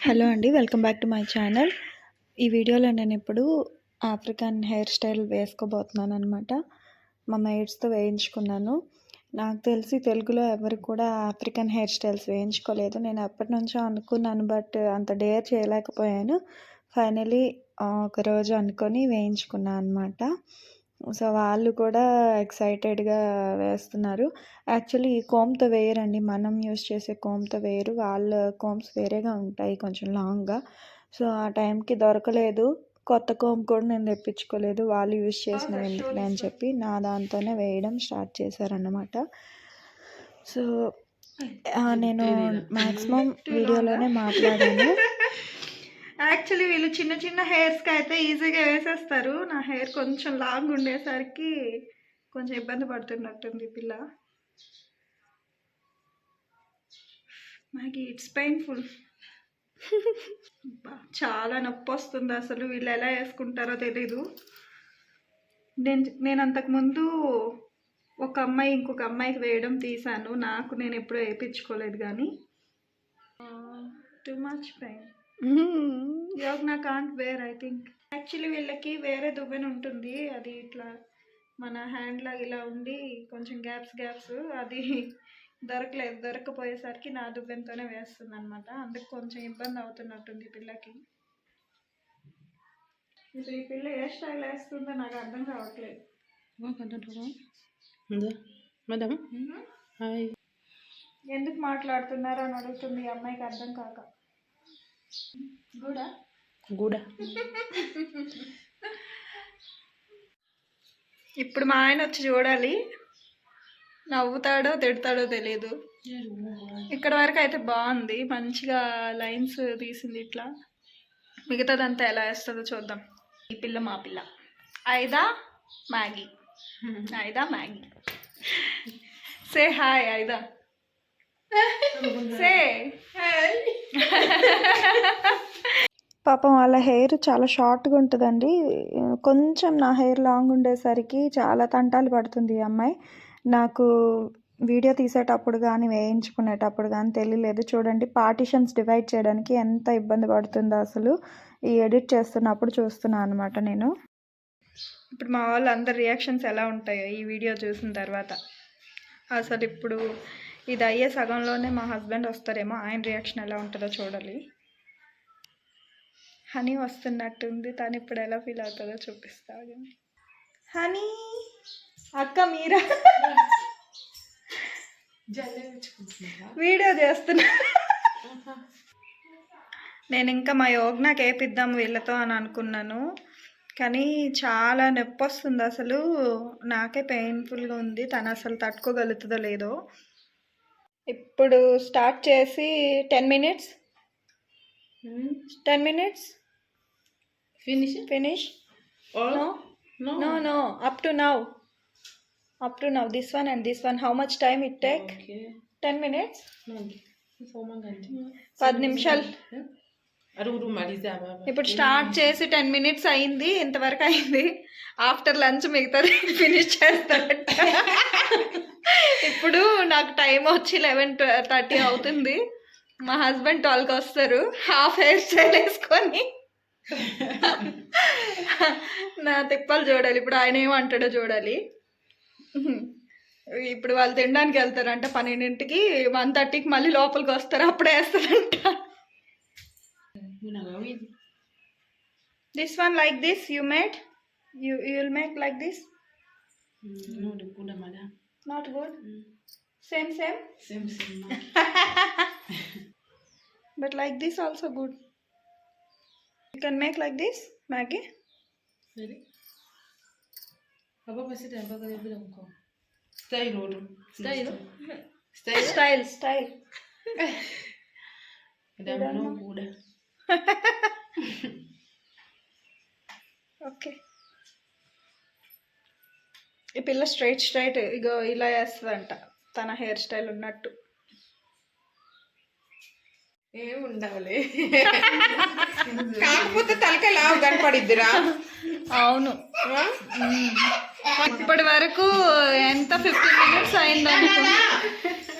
Hello అండి welcome back to my channel. ఈ వీడియోలో నేను ఇప్పుడు ఆఫ్రికన్ హెయిర్ స్టైల్ వేసుకోబోతున్నాను అనమాట మా మెయిడ్స్తో వేయించుకున్నాను. నాకు తెలిసి తెలుగులో ఎవరు కూడా ఆఫ్రికన్ హెయిర్ స్టైల్స్ వేయించుకోలేదు. నేను ఎప్పటి నుంచో అనుకున్నాను బట్ అంత డేర్ చేయలేకపోయాను. ఫైనలీ ఒకరోజు అనుకొని వేయించుకున్నాను అనమాట సో వాళ్ళు కూడా ఎక్సైటెడ్గా వేస్తున్నారు. యాక్చువల్లీ ఈ కోమ్తో వేయరండి మనం యూస్ చేసే కోమ్తో వేయరు వాళ్ళ కోమ్స్ వేరేగా ఉంటాయి కొంచెం లాంగ్గా. సో ఆ టైంకి దొరకలేదు. కొత్త కోమ్ కూడా నేను తెప్పించుకోలేదు. వాళ్ళు యూస్ చేసిన ఎందుకులే అని చెప్పి నా దాంతోనే వేయడం స్టార్ట్ చేశారన్నమాట. సో నేను మ్యాక్సిమం వీడియోలోనే మాట్లాడాను. యాక్చువల్లీ వీళ్ళు చిన్న చిన్న హెయిర్స్కి అయితే ఈజీగా వేసేస్తారు. నా హెయిర్ కొంచెం లాంగ్ ఉండేసరికి కొంచెం ఇబ్బంది పడుతున్నట్టుంది పిల్ల. నాకు ఇట్స్ పెయిన్ఫుల్ చాలా నొప్పి వస్తుంది అసలు. వీళ్ళు ఎలా వేసుకుంటారో తెలీదు. నేను నేను అంతకుముందు ఒక అమ్మాయి ఇంకొక అమ్మాయికి వేయడం తీసాను నాకు నేను ఎప్పుడూ వేయించుకోలేదు కానీ. టూ మచ్ పెయిన్ యోగ్ నా can't wear I think actually వీళ్ళకి వేరే దువ్వెన ఉంటుంది. అది ఇట్లా మన హ్యాండ్ లాగా ఇలా ఉండి కొంచెం గ్యాప్స్ గ్యాప్స్ అది దొరకలేదు. దొరకపోయేసరికి నా దువ్వెనతోనే వేస్తుంది అనమాట అందుకు కొంచెం ఇబ్బంది అవుతున్నట్టుంది పిల్లకి. ఇప్పుడు ఈ పిల్ల ఏ స్టైల్ వేస్తుందో నాకు అర్థం కావట్లేదు. Madam hi. ఎందుకు మాట్లాడుతున్నారో అని అడుగుతుంది అమ్మాయికి అర్థం కాక. గూడ? ఇప్పుడు మా ఆయన వచ్చి చూడాలి. నవ్వుతాడో తిడతాడో తెలియదు ఇక్కడ వరకు అయితే బాగుంది. మంచిగా లైన్స్ తీసింది ఇట్లా. మిగతాదంతా ఎలా వేస్తుందో చూద్దాం. ఈ పిల్ల మా పిల్ల. ఐదా? మ్యాగీ. ఐదా? మ్యాగీ. సే హాయ్ ఐదా. పాపం వాళ్ళ హెయిర్ చాలా షార్ట్గా ఉంటుందండి. కొంచెం నా హెయిర్ లాంగ్ ఉండేసరికి చాలా తంటాలు పడుతుంది ఈ అమ్మాయి. నాకు వీడియో తీసేటప్పుడు కానీ వేయించుకునేటప్పుడు కానీ తెలియలేదు. చూడండి పార్టిషన్స్ డివైడ్ చేయడానికి ఎంత ఇబ్బంది పడుతుందో అసలు. ఈ ఎడిట్ చేస్తున్నప్పుడు చూస్తున్నాను అనమాట నేను. ఇప్పుడు మా వాళ్ళు అందరి రియాక్షన్స్ ఎలా ఉంటాయో ఈ వీడియో చూసిన తర్వాత. అసలు ఇప్పుడు ఇది అయ్యే సగంలోనే మా హస్బెండ్ వస్తారేమో ఆయన రియాక్షన్ ఎలా ఉంటుందో చూడాలి. హనీ వస్తున్నట్టుంది తను ఇప్పుడు ఎలా ఫీల్ అవుతుందో చూపిస్తా హనీ! అక్క మీరా? వీడియో చేస్తున్నా. నేను ఇంకా మా యోగ్నాకి వేపిద్దాం వీళ్ళతో అని అనుకున్నాను. కానీ చాలా నొప్పి వస్తుంది అసలు. నాకే పెయిన్ఫుల్గా ఉంది. తను అసలు తట్టుకోగలుగుతుందో లేదో. ఇప్పుడు స్టార్ట్ చేసి ten minutes. Ten minutes. Finish finish no no up to now up to now this one and this one how much time it take ten minutes పది నిమిషాలు. ఇప్పుడు స్టార్ట్ చేసి టెన్ మినిట్స్ అయింది. ఇంతవరకు అయింది. ఆఫ్టర్ లంచ్ మిగతాది finish చేస్తారట. ఇప్పుడు నాకు టైం వచ్చి లెవెన్ థర్టీ అవుతుంది. మా హస్బెండ్ ట్వెల్వ్కి వస్తారు. హాఫ్ హెయిర్ స్టైల్ వేసుకొని. నా తిప్పలు చూడాలి. ఇప్పుడు ఆయన ఏమంటాడో చూడాలి. ఇప్పుడు వాళ్ళు తినడానికి వెళ్తారంట పన్నెండింటికి. వన్ థర్టీకి మళ్ళీ లోపలికి వస్తారు. అప్పుడే వేస్తారంట. This one like this like mate you you You make like this Not good? Mm. Same, same? Same, same. but like this also good. You can make like this, Maggie. Really? Papa, pass it over there. Style, style. Style, style. style. Madam, no good. okay. ఈ పిల్ల straight straight ఇగో ఇలా వేస్తుందంట తన hair style ఉన్నట్టు. ఏం ఉండవులే. కాకపోతే తలకాయ లావు కనపడిద్దిరా. అవును. ఇప్పటి వరకు ఎంత ఫిఫ్టీన్ మినిట్స్ అయింది అనుకుంటా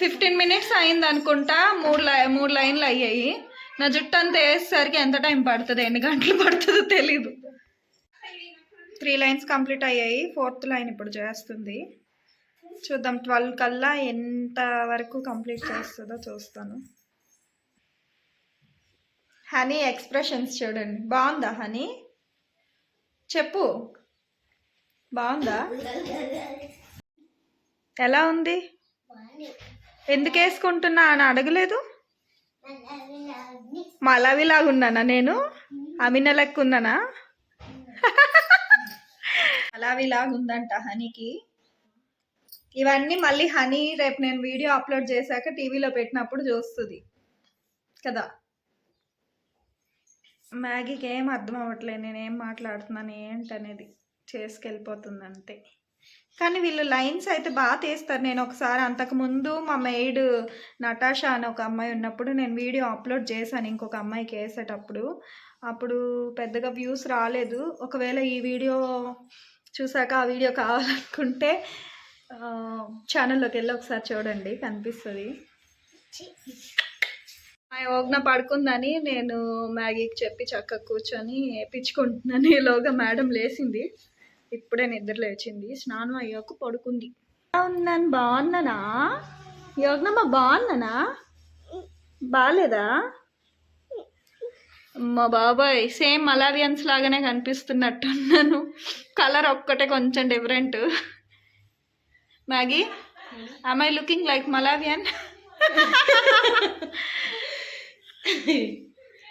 ఫిఫ్టీన్ మినిట్స్ అయింది అనుకుంటా మూడు లై మూడు లైన్లు అయ్యాయి. నా జుట్టు అంతా వేసేసరికి ఎంత టైం పడుతుంది ఎన్ని గంటలు పడుతుందో తెలీదు. త్రీ లైన్స్ కంప్లీట్ అయ్యాయి. ఫోర్త్ లైన్ ఇప్పుడు చేస్తుంది. చూద్దాం ట్వెల్వ్ కల్లా ఎంత వరకు కంప్లీట్ చేస్తుందో చూస్తాను. హనీ ఎక్స్ప్రెషన్స్ చూడండి. బాగుందా హనీ? చెప్పు. బాగుందా? ఎలా ఉంది? ఎందుకు వేసుకుంటున్నా అని అడగలేదు? మలవిలాగున్నానా నేను? అమిన లెక్క ఉన్నానా హనీకి. ఇవన్నీ మళ్ళీ హనీ రేపు నేను వీడియో అప్లోడ్ చేశాక టీవీలో పెట్టినప్పుడు చూస్తుంది. కదా? మ్యాగీకి ఏం అర్థం అవ్వట్లేదు నేను ఏం మాట్లాడుతున్నాను ఏంటనేది చేసుకెళ్ళిపోతుంది అంతే కానీ వీళ్ళు లైన్స్ అయితే బాగా తీస్తారు. నేను ఒకసారి అంతకుముందు మా మెయిడ్ నటాషా అని ఒక అమ్మాయి ఉన్నప్పుడు నేను వీడియో అప్లోడ్ చేశాను ఇంకొక అమ్మాయికి వేసేటప్పుడు. అప్పుడు పెద్దగా వ్యూస్ రాలేదు. ఒకవేళ ఈ వీడియో చూసాక ఆ వీడియో కావాలనుకుంటే ఛానల్లోకి వెళ్ళి ఒకసారి చూడండి కనిపిస్తుంది. మా యోగ్న పడుకుందని నేను మ్యాగీకి చెప్పి చక్కగా కూర్చొని వేయించుకుంటున్నాను ఈలోగా మేడం లేచింది. ఇప్పుడే నిద్ర లేచింది. స్నానం అయ్యాక పడుకుంది. ఉన్నాను? బాగున్నానా? యోగ్నమ్మ బాగున్నానా? బాగాలేదా మా బాబాయ్ సేమ్ మలావియన్స్ లాగానే కనిపిస్తున్నట్టున్నాను. కలర్ ఒక్కటే కొంచెం different Maggie I looking like Malawian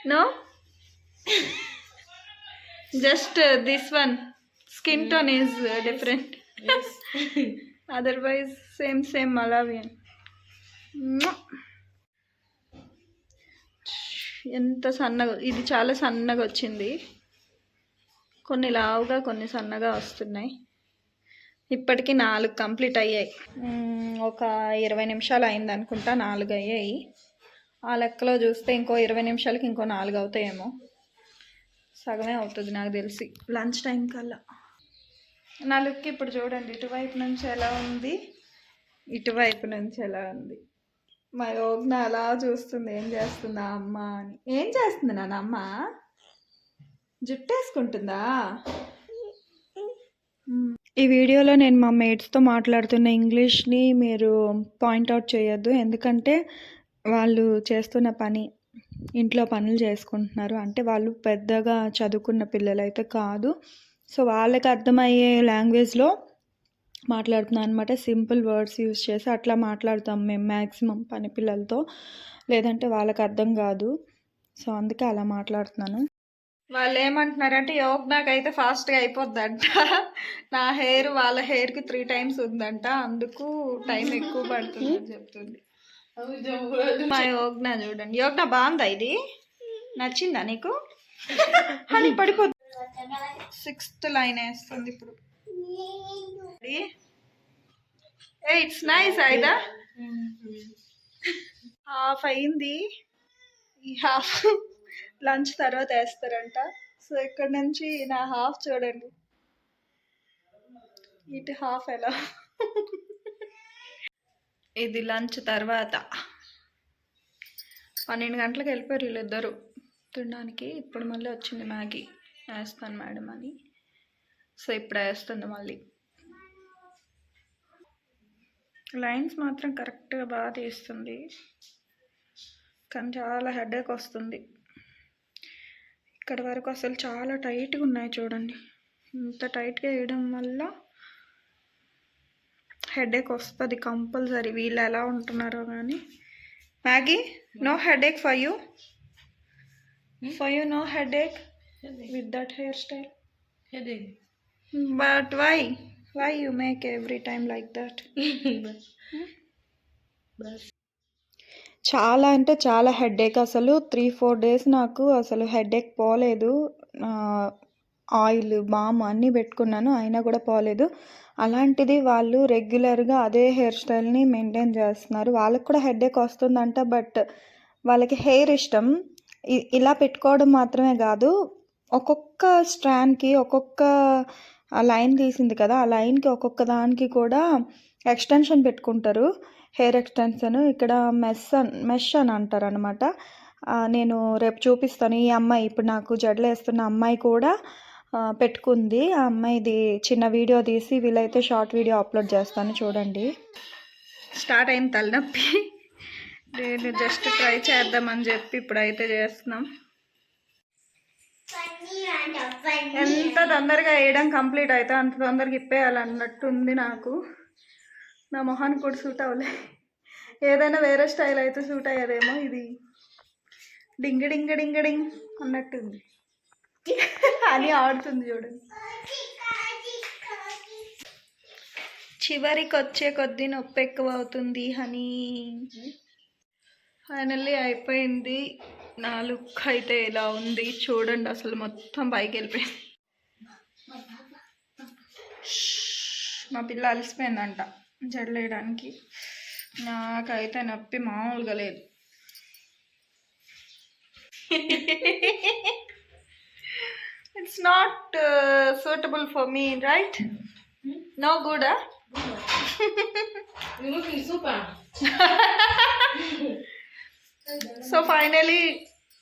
no just this one skin tone is different otherwise same same Malawian ఎంత సన్నగా ఇది చాలా సన్నగా వచ్చింది. కొన్ని లావుగా కొన్ని సన్నగా వస్తున్నాయి. ఇప్పటికి నాలుగు కంప్లీట్ అయ్యాయి. ఒక ఇరవై నిమిషాలు అయింది అనుకుంటా నాలుగు అయ్యాయి. ఆ లెక్కలో చూస్తే ఇంకో ఇరవై నిమిషాలకి ఇంకో నాలుగు అవుతాయేమో. సగమే అవుతుంది నాకు తెలిసి. లంచ్ టైం కల్లా. నా లుక్ ఇప్పుడు చూడండి ఇటువైపు నుంచి ఎలా ఉంది? ఇటువైపు నుంచి ఎలా ఉంది? మా యోగ్న అలా చూస్తుంది. ఏం చేస్తుందా అమ్మ అని. ఏం చేస్తుంది నాన్న అమ్మ జుట్టేసుకుంటుందా ఈ వీడియోలో నేను మా మేట్స్తో మాట్లాడుతున్న ఇంగ్లీష్ని మీరు పాయింట్అవుట్ చేయొద్దు. ఎందుకంటే వాళ్ళు చేస్తున్న పని ఇంట్లో పనులు చేసుకుంటున్నారు. అంటే వాళ్ళు పెద్దగా చదువుకున్న పిల్లలు అయితే కాదు. సో వాళ్ళకి అర్థమయ్యే లాంగ్వేజ్లో మాట్లాడుతున్నాను అనమాట సింపుల్ వర్డ్స్ యూస్ చేసి అట్లా మాట్లాడతాం మేము మ్యాక్సిమం పని పిల్లలతో. లేదంటే వాళ్ళకి అర్థం కాదు. సో అందుకే అలా మాట్లాడుతున్నాను. వాళ్ళు ఏమంటున్నారంటే యోగ్ నాకైతే ఫాస్ట్గా అయిపోద్దంట. నా హెయిర్ వాళ్ళ హెయిర్కి త్రీ టైమ్స్ ఉందంట. అందుకు టైం ఎక్కువ పడుతుంది అని చెప్తుంది. మా యోగ్న చూడండి. యోగ్న బాగుందా ఇది? నచ్చిందా నీకు? అని పడిపోద్ది. సిక్స్త్ లైన్ వేస్తుంది ఇప్పుడు. ఏ ఇట్స్ నైస్ అయిదా హాఫ్ అయింది. ఈ హాఫ్ లంచ్ తర్వాత వేస్తారంట. సో ఇక్కడ నుంచి నా హాఫ్ చూడండి. ఇటు హాఫ్ ఎలా? ఇది లంచ్ తర్వాత. పన్నెండు గంటలకు వెళ్ళిపోయారు వీళ్ళిద్దరు. తినడానికి. ఇప్పుడు మళ్ళీ వచ్చింది మ్యాగీ. వేస్తాను మేడం అని. సో ఇప్పుడు వేస్తుంది మళ్ళీ. లైన్స్ మాత్రం కరెక్ట్గా బాగా తీస్తుంది. కానీ చాలా హెడేక్ వస్తుంది. ఇక్కడ వరకు అసలు చాలా టైట్గా ఉన్నాయి చూడండి. ఇంత టైట్గా వేయడం వల్ల హెడేక్ వస్తుంది కంపల్సరీ. వీళ్ళు ఎలా ఉంటున్నారో కానీ. Maggie no headache for you. For you no headache with that hair style. Headache. But why why you make every time like that చాలా అంటే చాలా హెడేక్ అసలు. త్రీ ఫోర్ డేస్ నాకు అసలు హెడేక్ పోలేదు. ఆయిల్ బామ్ అన్నీ పెట్టుకున్నాను. అయినా కూడా పోలేదు. అలాంటిది వాళ్ళు రెగ్యులర్గా అదే హెయిర్ స్టైల్ని మెయింటైన్ చేస్తున్నారు. వాళ్ళకి కూడా హెడేక్ వస్తుందంట బట్ వాళ్ళకి హెయిర్ ఇష్టం. ఇలా పెట్టుకోవడం మాత్రమే కాదు. ఒక్కొక్క స్ట్రాండ్కి ఒక్కొక్క ఆ లైన్ తీసింది కదా ఆ లైన్కి ఒక్కొక్క దానికి కూడా ఎక్స్టెన్షన్ పెట్టుకుంటారు. హెయిర్ ఎక్స్టెన్షన్ ఇక్కడ మెస్ అని మెష్ అని అంటారు అనమాట నేను రేపు చూపిస్తాను ఈ అమ్మాయి. ఇప్పుడు నాకు జడలు వేస్తున్న అమ్మాయి కూడా పెట్టుకుంది. ఆ అమ్మాయిది చిన్న వీడియో తీసి వీలైతే షార్ట్ వీడియో అప్లోడ్ చేస్తాను చూడండి. స్టార్ట్ అయింది తలనొప్పి. నేను జస్ట్ ట్రై చేద్దామని చెప్పి ఇప్పుడైతే చేస్తున్నాం. ఎంత తొందరగా వేయడం కంప్లీట్ అయితే అంత తొందరగా ఇప్పేయాలన్నట్టు ఉంది నాకు. నా మొహానికి కూడా సూట్ అవ్వలే. ఏదైనా వేరే స్టైల్ అయితే సూట్ అయ్యేదేమో ఇది. డింగ డింగ డింగ డింగ్ అన్నట్టుంది. అని ఆడుతుంది చూడండి చివరికి వచ్చే కొద్దీ నొప్పి ఎక్కువ అవుతుంది హనీ. ఫైనల్లీ అయిపోయింది. నా లుక్ అయితే ఇలా ఉంది. చూడండి అసలు మొత్తం పైకి వెళ్ళిపోయింది. మా పిల్ల అలసిపోయిందంట జడలేయడానికి నాకైతే నొప్పి మామూలుగా లేదు. It's not suitable for me right no good super. So finally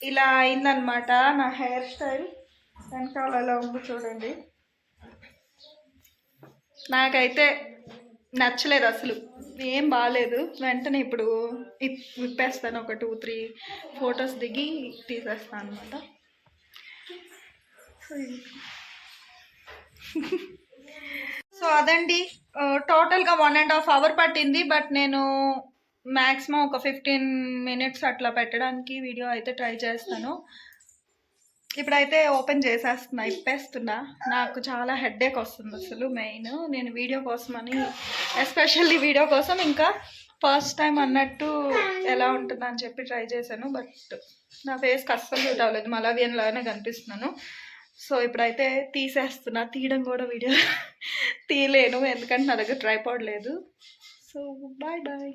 ఇలా అయిందనమాట నా హెయిర్ స్టైల్ వెనకాల అలా ఉంది చూడండి. నాకైతే నచ్చలేదు అసలు. ఏం బాగాలేదు వెంటనే ఇప్పుడు విప్పేస్తాను. ఒక టూ త్రీ ఫొటోస్ దిగి తీసేస్తాను అనమాట సో అదండి. టోటల్గా వన్ అండ్ హాఫ్ అవర్ పట్టింది. బట్ నేను మ్యాక్సిమం ఒక ఫిఫ్టీన్ మినిట్స్ అట్లా పెట్టడానికి వీడియో అయితే ట్రై చేస్తాను. ఇప్పుడైతే ఓపెన్ చేసేస్తున్నా ఇప్పేస్తున్నా. నాకు చాలా హెడ్ఏక్ వస్తుంది అసలు మెయిన్ నేను వీడియో కోసమని ఎస్పెషల్లీ వీడియో కోసం ఇంకా ఫస్ట్ టైం అన్నట్టు ఎలా ఉంటుందని చెప్పి ట్రై చేశాను. బట్ నా ఫేస్కి అస్సలు సూట్ అవ్వలేదు. మలావియన్ లాగానే కనిపిస్తున్నాను. సో ఇప్పుడైతే తీసేస్తున్నా. తీయడం కూడా వీడియో. తీయలేను. ఎందుకంటే నా దగ్గర ట్రైపాడ్ లేదు. So bye bye